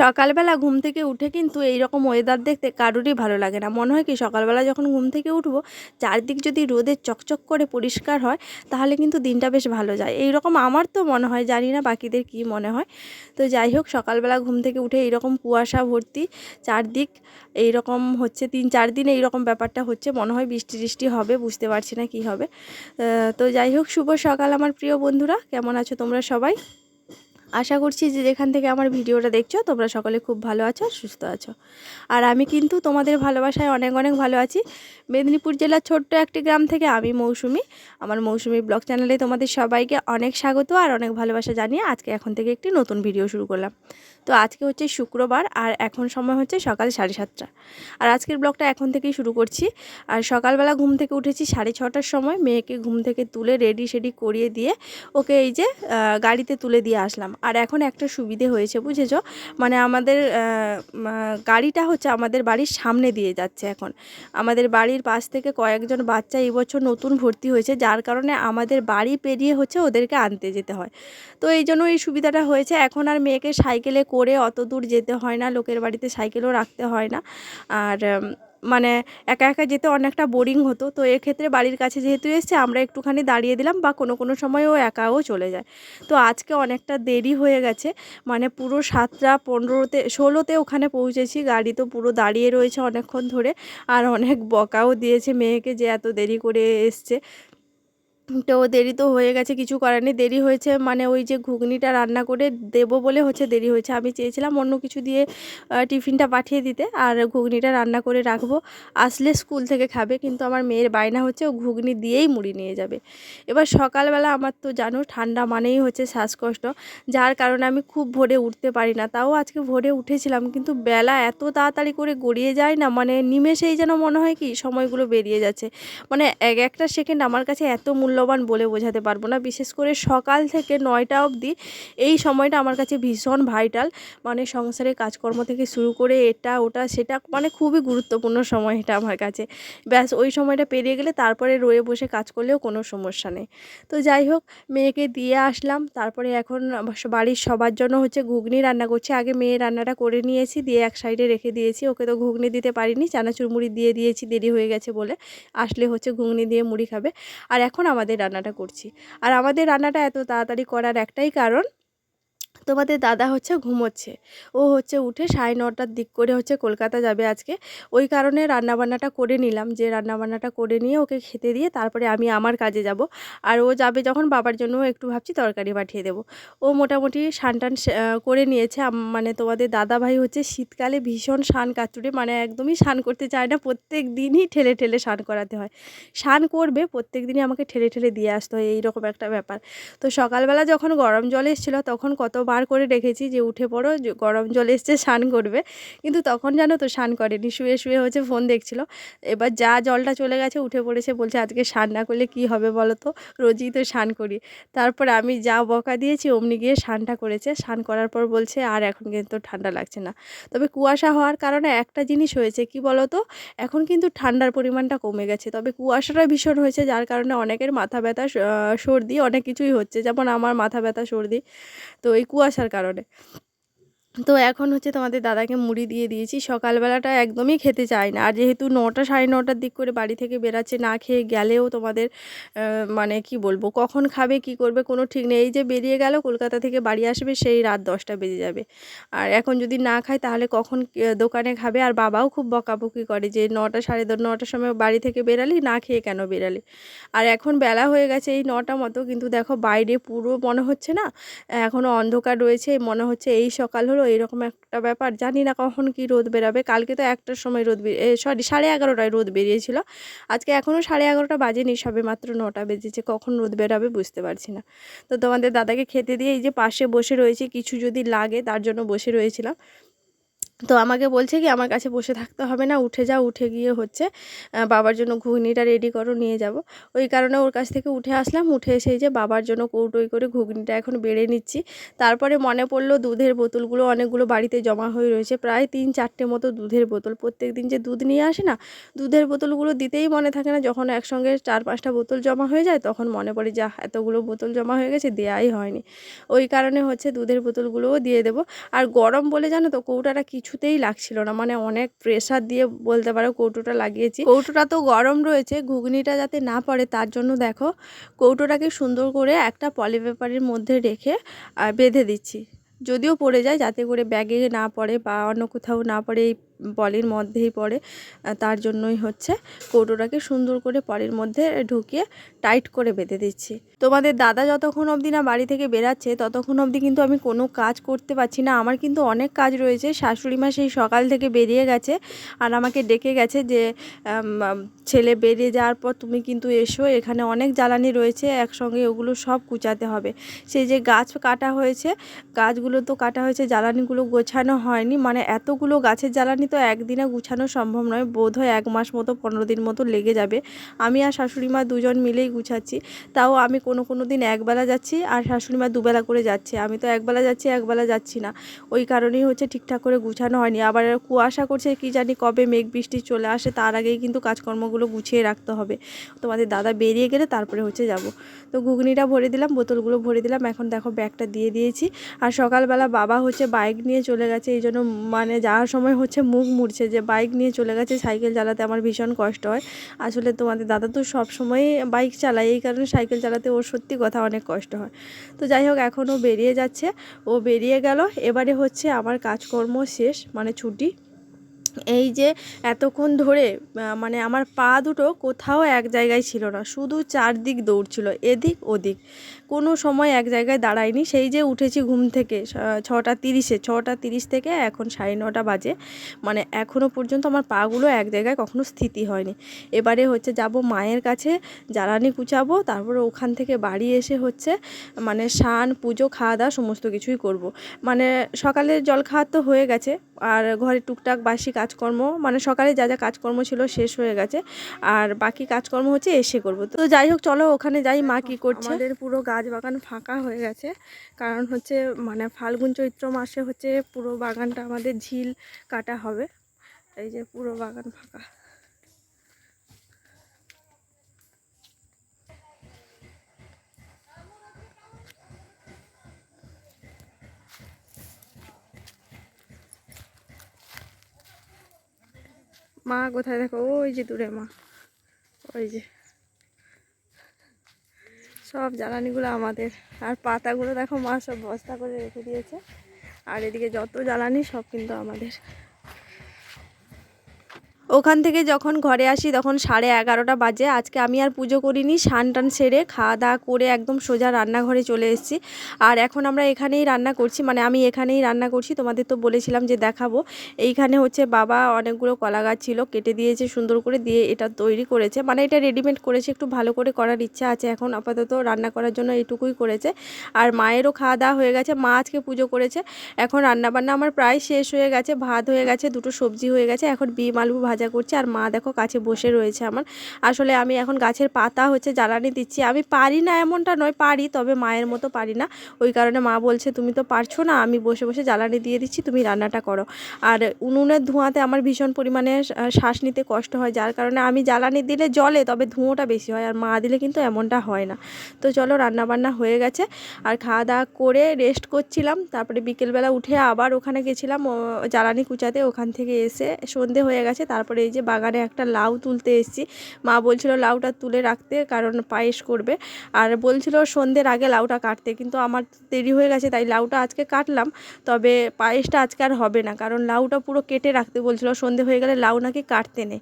সকালবেলা ঘুম থেকে উঠে কিন্তু এই রকম ওয়েদার দেখতে কারোরই ভালো লাগে না। মনে হয় কি সকালবেলা যখন ঘুম থেকে উঠবো, চারদিক যদি রোদে চকচক করে পরিষ্কার হয়, তাহলে কিন্তু দিনটা বেশ ভালো যায়। এই রকম আমার তো মনে হয়, জানি না বাকিদের কি মনে হয়। তো যাই হোক, সকালবেলা ঘুম থেকে উঠে এইরকম কুয়াশা ভর্তি চারদিক এই রকম হচ্ছে তিন চার দিন এই রকম ব্যাপারটা হচ্ছে, মনে হয় বৃষ্টি টিষ্টি হবে, বুঝতে পারছি না কি হবে। তো যাই হোক, শুভ সকাল আমার প্রিয় বন্ধুরা, কেমন আছো তোমরা সবাই? আশা করছি যে যেখান থেকে আমার ভিডিওটা দেখছ, তোমরা সকলে খুব ভালো আছো সুস্থ আছো। আর আমি কিন্তু তোমাদের ভালোবাসায় অনেক অনেক ভালো আছি। মেদিনীপুর জেলার ছোট্ট একটি গ্রাম থেকে আমি মৌসুমি। আমার মৌসুমি ব্লগ চ্যানেলে তোমাদের সবাইকে অনেক স্বাগত আর অনেক ভালোবাসা জানিয়ে আজকে এখন থেকে একটি নতুন ভিডিও শুরু করলাম। তো আজকে হচ্ছে শুক্রবার আর এখন সময় হচ্ছে সকাল সাড়ে সাতটা। আর আজকের ব্লগটা এখন থেকেই শুরু করছি। আর সকালবেলা ঘুম থেকে উঠেছি সাড়ে ছটার সময়। মেয়েকে ঘুম থেকে তুলে রেডি সেডি করিয়ে দিয়ে ওকে এই যে গাড়িতে তুলে দিয়ে আসলাম। আর এখন একটা সুবিধে হয়েছে, বুঝেছ? মানে আমাদের গাড়িটা হচ্ছে আমাদের বাড়ির সামনে দিয়ে যাচ্ছে এখন। আমাদের বাড়ির পাশ থেকে কয়েকজন বাচ্চা এবছর নতুন ভর্তি হয়েছে, যার কারণে আমাদের বাড়ি পেরিয়ে হচ্ছে ওদেরকে আনতে যেতে হয়। তো এই জন্য এই সুবিধাটা হয়েছে। এখন আর মেয়েকে সাইকেলে করে অত দূর যেতে হয় না, লোকের বাড়িতে সাইকেলও রাখতে হয় না। আর মানে একা একা যেতে অনেকটা বোরিং হতো। তো এক্ষেত্রে বাড়ির কাছে যেহেতু এসছে, আমরা একটুখানি দাঁড়িয়ে দিলাম বা কোনো কোনো সময় ও একাও চলে যায়। তো আজকে অনেকটা দেরি হয়ে গেছে মানে পুরো সাতটা পনেরোতে, ষোলোতে ওখানে পৌঁছেছি। গাড়ি তো পুরো দাঁড়িয়ে রয়েছে অনেকক্ষণ ধরে, আর অনেক বকাও দিয়েছে মেয়েকে যে এত দেরি করে এসছে। তো দেরি তো হয়ে গেছে, কিছু করার নেই। দেরি হয়েছে মানে ওই যে ঘুগনিটা রান্না করে দেবো বলে হচ্ছে দেরি হয়েছে। আমি চেয়েছিলাম অন্য কিছু দিয়ে টিফিনটা পাঠিয়ে দিতে আর ঘুগনিটা রান্না করে রাখব। আসলে স্কুল থেকে খাবে কিন্তু আমার মেয়ের বায়না হচ্ছে ও ঘুগনি দিয়েই মুড়ি নিয়ে যাবে। এবার সকালবেলা আমার তো জানো ঠান্ডা মানেই হচ্ছে শ্বাসকষ্ট, যার কারণে আমি খুব ভোরে উঠতে পারি না। তাও আজকে ভোরে উঠেছিলাম কিন্তু বেলা এত তাড়াতাড়ি করে গড়িয়ে যায় না মানে নিমেষেই যেন মনে হয় কি সময়গুলো বেরিয়ে যাচ্ছে। মানে এক একটা সেকেন্ড আমার কাছে এত মূল্যবান বলে বোঝাতে পারব না। বিশেষ করে সকাল থেকে নয়টা অবধি এই সময়টা আমার কাছে ভীষণ ভাইটাল। মানে সংসারের কাজকর্ম থেকে শুরু করে এটা, ওটা, সেটা মানে খুবই গুরুত্বপূর্ণ সময় এটা আমার কাছে। ব্যাস, ওই সময়টা পেরিয়ে গেলে তারপরে রয়ে বসে কাজ করলেও কোনো সমস্যা নেই। তো যাই হোক, মেয়েকে দিয়ে আসলাম। তারপরে এখন বাড়ির সবার জন্য হচ্ছে ঘুগনি রান্না করছি। আগে মেয়ে রান্নাটা করে নিয়েছি, দিয়ে এক সাইডে রেখে দিয়েছি। ওকে তো ঘুগনি দিতে পারিনি, চানাচুর মুড়ি দিয়ে দিয়েছি, দেরি হয়ে গেছে বলে। আসলে হচ্ছে ঘুগনি দিয়ে মুড়ি খাবে। আর এখন আমাদের রান্নাটা করছি। আর আমাদের রান্নাটা এত তাড়াতাড়ি করার একটাই কারণ তোমাদের দাদা হচ্ছে ঘুমোচ্ছে। ও হচ্ছে উঠে সাড়ে নটার দিক করে হচ্ছে কলকাতা যাবে আজকে। ওই কারণে রান্নাবান্নাটা করে নিলাম। যে রান্নাবান্নাটা করে নিয়ে ওকে খেতে দিয়ে তারপরে আমি আমার কাজে যাব। আর ও যাবে যখন বাবার জন্য একটু ভাবছি তরকারি পাঠিয়ে দেবো। ও মোটামুটি টান করে নিয়েছে। মানে তোমাদের দাদা ভাই হচ্ছে শীতকালে ভীষণ স্নান কাতুরে মানে একদমই স্নান করতে চায় না। প্রত্যেক দিনই ঠেলে ঠেলে স্নান করাতে হয়। স্নান করবে, প্রত্যেক দিনই আমাকে ঠেলে ঠেলে দিয়ে আসতে হয়। এইরকম একটা ব্যাপার। তো সকালবেলা যখন গরম জল এসেছিল, তখন কতবার করে রেখেছি যে উঠে পড়ো গরম জল এসছে, স্নান করবে। কিন্তু তখন জানো তো স্নান করেনি, শুয়ে শুয়ে হচ্ছে ফোন দেখছিল। এবার যা জলটা চলে গেছে, উঠে পড়েছে, বলছে আজকে স্নান না করলে কি হবে বলো তো? রোজই তো স্নান করি। তারপর আমি যা বকা দিয়েছি, অমনি গিয়ে স্নানটা করেছে। স্নান করার পর বলছে, আর এখন কিন্তু ঠান্ডা লাগছে না। তবে কুয়াশা হওয়ার কারণে একটা জিনিস হয়েছে, কি বলো তো? এখন কিন্তু ঠান্ডার পরিমাণটা কমে গেছে। তবে কুয়াশাটা ভীষণ হয়েছে, যার কারণে অনেকের মাথা ব্যথা সর্দি, অনেক কিছুই হচ্ছে। যেমন আমার মাথা ব্যথা, সর্দি। তো এই কুয়াশার কারণে। তো এখন হচ্ছে তোমাদের দাদাকে মুড়ি দিয়ে দিয়েছি। সকালবেলাটা একদমই খেতে চায় না। আর যেহেতু নটা, সাড়ে নটার দিক করে বাড়ি থেকে বেরাচ্ছে, না খেয়ে গেলেও তোমাদের মানে কি বলব, কখন খাবে, কি করবে, কোনো ঠিক নেই। এই যে বেরিয়ে গেল, কলকাতা থেকে বাড়ি আসবে, সেই রাত দশটা বেজে যাবে। আর এখন যদি না খায়, তাহলে কখন দোকানে খাবে? আর বাবাও খুব বকাবকি করে যে নটা, সাড়ে নটার সময় বাড়ি থেকে বেরালি, না খেয়ে কেন বেরালি? আর এখন বেলা হয়ে গেছে, এই নটা মতো। কিন্তু দেখো বাইরে পুরো মনে হচ্ছে না এখনও অন্ধকার রয়েছে, মনে হচ্ছে এই সকাল হলো এরকম একটা ব্যাপার। জানি না কখন কি রোদ বেরাবে। কালকে তো একটার সময় রোদ বেরিয়ে সরি, সাড়ে এগারোটায় রোদ বেরিয়েছিল। আজকে এখনও সাড়ে এগারোটা বাজেনি, সবে মাত্র নটা বেজেছে। কখন রোদ বেরাবে বুঝতে পারছি না। তো তোমাদের দাদাকে খেতে দিয়ে এই যে পাশে বসে রয়েছে, কিছু যদি লাগে তার জন্য বসে রয়েছিলাম। তো আমাকে বলছে কি, আমার কাছে বসে থাকতে হবে না, উঠে যাও, উঠে গিয়ে হচ্ছে বাবার জন্য ঘুগনিটা রেডি করো, নিয়ে যাব। ওই কারণে ওর কাছ থেকে উঠে আসলাম, উঠে এসে যে বাবার জন্য কৌটোই করে ঘুগনিটা এখন বেড়ে নিচ্ছি। তারপরে মনে পড়ল দুধের বোতলগুলো অনেকগুলো বাড়িতে জমা হয়ে রয়েছে, প্রায় তিন চারটে মতো দুধের বোতল। প্রত্যেক দিন যে দুধ নিয়ে আসে না, দুধের বোতলগুলো দিতেই মনে থাকে না, যখন একসঙ্গে চার পাঁচটা বোতল জমা হয়ে যায়, তখন মনে পড়ে যা এতগুলো বোতল জমা হয়ে গেছে, দেয়াই হয়নি। ওই কারণে হচ্ছে দুধের বোতলগুলোও দিয়ে দেবো। আর গরম বলে জানো তো, কৌটাটা কিছুতেই লাগছিল না। মানে অনেক প্রেশার দিয়ে বলতে পারো কৌটোটা লাগিয়েছি। কৌটোটা তো গরম রয়েছে, ঘুগনিটা যাতে না পড়ে তার জন্য দেখো, কৌটোটাকে সুন্দর করে একটা পলি পেপারের মধ্যে রেখে বেঁধে দিচ্ছি। যদিও পড়ে যায়, যাতে করে ব্যাগে না পড়ে বা অন্য কোথাও না পড়ে এই পলির মধ্যেই পড়ে তার জন্যই হচ্ছে কৌটোটাকে সুন্দর করে পলির মধ্যে ঢুকিয়ে টাইট করে বেঁধে দিচ্ছি। তোমাদের দাদা যতক্ষণ অবধি না বাড়ি থেকে বেরাচ্ছে, ততক্ষণ অবধি কিন্তু আমি কোনো কাজ করতে পারছি না। আমার কিন্তু অনেক কাজ রয়েছে, শাশুড়ি মা সেই সকাল থেকে বেরিয়ে গেছে আর আমাকে ডেকে গেছে যে ছেলে বেরিয়ে যাওয়ার পর তুমি কিন্তু এসো, এখানে অনেক জ্বালানি রয়েছে, একসঙ্গে ওগুলো সব কুচাতে হবে। সেই যে গাছ কাটা হয়েছে, গাছগুলো তো কাটা হয়েছে, জ্বালানিগুলো গোছানো হয়নি মানে এতগুলো গাছের জ্বালানি তো একদিনে গুছানো সম্ভব নয়। বোধ হয় এক মাস মতো, পনেরো দিন মতো লেগে যাবে। আমি আর শাশুড়ি মা দুজন মিলেই গুছাচ্ছি। তাও আমি কোনো কোনো দিন একবেলা যাচ্ছি আর শাশুড়ি মা দুবেলা করে যাচ্ছে। আমি তো একবেলা যাচ্ছি একবেলা যাচ্ছি না। ওই কারণেই হচ্ছে ঠিকঠাক করে গুছানো হয়নি। আবার কুয়াশা করছে, কি জানি কবে মেঘ বৃষ্টি চলে আসে, তার আগেই কিন্তু কাজকর্মগুলো গুছিয়ে রাখতে হবে। তোমাদের দাদা বেরিয়ে গেলে তারপরে হচ্ছে যাব। তো ঘুগনিটা ভরে দিলাম, বোতলগুলো ভরে দিলাম। এখন দেখো ব্যাগটা দিয়ে দিয়েছি। আর সকালবেলা বাবা হচ্ছে বাইক নিয়ে চলে গেছে। এই জন্য মানে যাওয়ার সময় হচ্ছে মুখ মুড়ছে যে বাইক নিয়ে চলে গেছে সাইকেল চালাতে আমার ভীষণ কষ্ট হয়। আসলে তোমাদের দাদা তো সব সময় বাইক চালায়, এই কারণে সাইকেল চালাতে ওর সত্যি কথা অনেক কষ্ট হয়। তো যাই হোক, এখন ও বেরিয়ে যাচ্ছে। ও বেরিয়ে গেল, এবারে হচ্ছে আমার কাজকর্ম শেষ মানে ছুটি। এই যে এতক্ষণ ধরে মানে আমার পা দুটো কোথাও এক জায়গায় ছিল না, শুধু চারদিক দৌড়ছিল এদিক ওদিক কোনো সময় এক জায়গায় দাঁড়ায়নি, সেই যে উঠেছি ঘুম থেকে ছটা তিরিশে, ছটা তিরিশ থেকে এখন সাড়ে নটা বাজে মানে এখনও পর্যন্ত আমার পাগুলো এক জায়গায় কখনো স্থিতি হয়নি এবারে হচ্ছে যাব মায়ের কাছে, জ্বালানি কুচাবো, তারপরে ওখান থেকে বাড়ি এসে হচ্ছে মানে স্নান, পুজো খাওয়া দাওয়া সমস্ত কিছুই করব। মানে সকালের জল খাওয়ার তো হয়ে গেছে, আর ঘরে টুকটাক বাসি কাজকর্ম মানে সকালে যা যা কাজকর্ম ছিল শেষ হয়ে গেছে। আর বাকি কাজকর্ম হচ্ছে এসে করব। তো যাই হোক চলো ওখানে যাই মা কি করছে? আমাদের পুরো গাছ বাগান ফাঁকা হয়ে গেছে। কারণ হচ্ছে মানে ফাল্গুন চৈত্র মাসে হচ্ছে পুরো বাগানটা আমাদের ঝিল কাটা হবে। এই যে পুরো বাগান ফাঁকা। মা, কোথায় দেখো? ওই যে দূরে মা। ওই যে। সব জ্বালানিগুলো আমাদের। আর পাতাগুলো দেখো মা সব বস্তা করে রেখে দিয়েছে। আর এদিকে যত জ্বালানি সব কিন্তু আমাদের। ওখান থেকে যখন ঘরে আসি তখন সাড়ে এগারোটা বাজে। আজকে আমি আর পুজো করিনি, স্নান টান সেরে খাওয়া দাওয়া করে একদম সোজা রান্নাঘরে চলে এসেছি। আর এখন আমরা এখানেই রান্না করছি মানে আমি এখানেই রান্না করছি, তোমাদের তো বলেছিলাম যে দেখাবো। এইখানে হচ্ছে বাবা অনেকগুলো কলা গাছ ছিল, কেটে দিয়েছে, সুন্দর করে দিয়ে এটা তৈরি করেছে। মানে এটা রেডিমেড করেছে, একটু ভালো করে করার ইচ্ছা আছে এখন, আপাতত রান্না করার জন্য এইটুকুই করেছে। আর মায়েরও খাওয়া দাওয়া হয়ে গেছে, মা আজকে পুজো করেছে। এখন রান্নাবান্না আমার প্রায় শেষ হয়ে গেছে, ভাত হয়ে গেছে, দুটো সবজি হয়ে গেছে, এখন বিম, আলু ভাজা করছি আর মা দেখো কাছে বসে রয়েছে আমার। আসলে আমি এখন গাছের পাতা হচ্ছে জ্বালানি দিচ্ছি। আমি পারি না এমনটা নয়, পারি, তবে মায়ের মতো পারি না। ওই কারণে মা বলছে, তুমি তো পারছ না, আমি বসে বসে জ্বালানি দিয়ে দিচ্ছি, তুমি রান্নাটা করো। আর উনুনের ধোঁয়াতে আমার ভীষণ পরিমাণে শ্বাস নিতে কষ্ট হয়, যার কারণে আমি জ্বালানি দিলে জলে তবে ধুঁয়োটা বেশি হয় আর মা দিলে কিন্তু এমনটা হয় না। তো চলো রান্না বান্না হয়ে গেছে আর খাওয়া দাওয়া করে রেস্ট করছিলাম। তারপরে বিকেলবেলা উঠে আবার ওখানে গেছিলাম জ্বালানি কুচাতে। ওখান থেকে এসে সন্ধে হয়ে গেছে, তারপরে এই যে বাগানে একটা লাউ তুলতে এসেছি। মা বলছিল লাউটা তুলে রাখতে, কারণ পায়েস করবে। আর বলছিল সন্ধ্যের আগে লাউটা কাটতে, কিন্তু আমার দেরি হয়ে গেছে, তাই লাউটা আজকে কাটলাম। তবে পায়েসটা আজকে আর হবে না, কারণ লাউটা পুরো কেটে রাখতে বলছিল, সন্ধে হয়ে গেলে লাউ নাকি কাটতে নেই।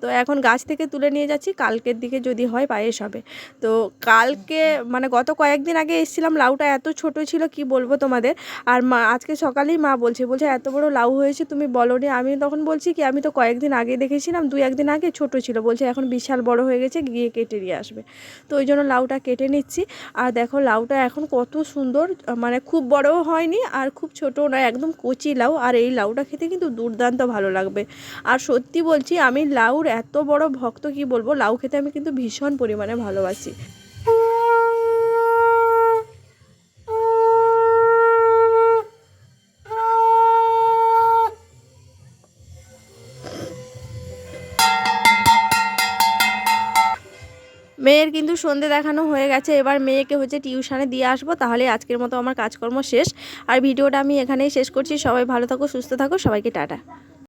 তো এখন গাছ থেকে তুলে নিয়ে যাচ্ছি, কালকের দিকে যদি হয় পায়েস হবে। তো কালকে মানে গত কয়েকদিন আগে এসেছিলাম, লাউটা এত ছোট ছিল, কি বলব তোমাদের? আর মা, আজকে সকালেই মা বলছে বলছে, এত বড় লাউ হয়েছে, তুমি বলো আমি তখন বলছি কি, আমি তো কয়েকদিন আগে দেখেছিলাম দু একদিন আগে ছোট ছিল। বলছে এখন বিশাল বড় হয়ে গেছে, গিয়ে কেটে নিয়ে আসবে। তো ওই জন্য লাউটা কেটে নিচ্ছি। আর দেখো লাউটা এখন কত সুন্দর মানে খুব বড়ও হয়নি আর খুব ছোটও নয়, একদম কচি লাউ। আর এই লাউটা খেতে কিন্তু দুর্দান্ত ভালো লাগবে। আর সত্যি বলছি, আমি লাউর এত বড় ভক্ত, কি বলব? লাউ খেতে আমি কিন্তু ভীষণ পরিমাণে ভালোবাসি। সন্ধে দেখানো হয়ে গেছে, এবার মেয়েকে হচ্ছে টিউশানে দিয়ে আসব তাহলে আজকের মতো আমার কাজকর্ম শেষ। আর ভিডিওটা আমি এখানেই শেষ করছি, সবাই ভালো থাকো, সুস্থ থাকো, সবাইকে টাটা।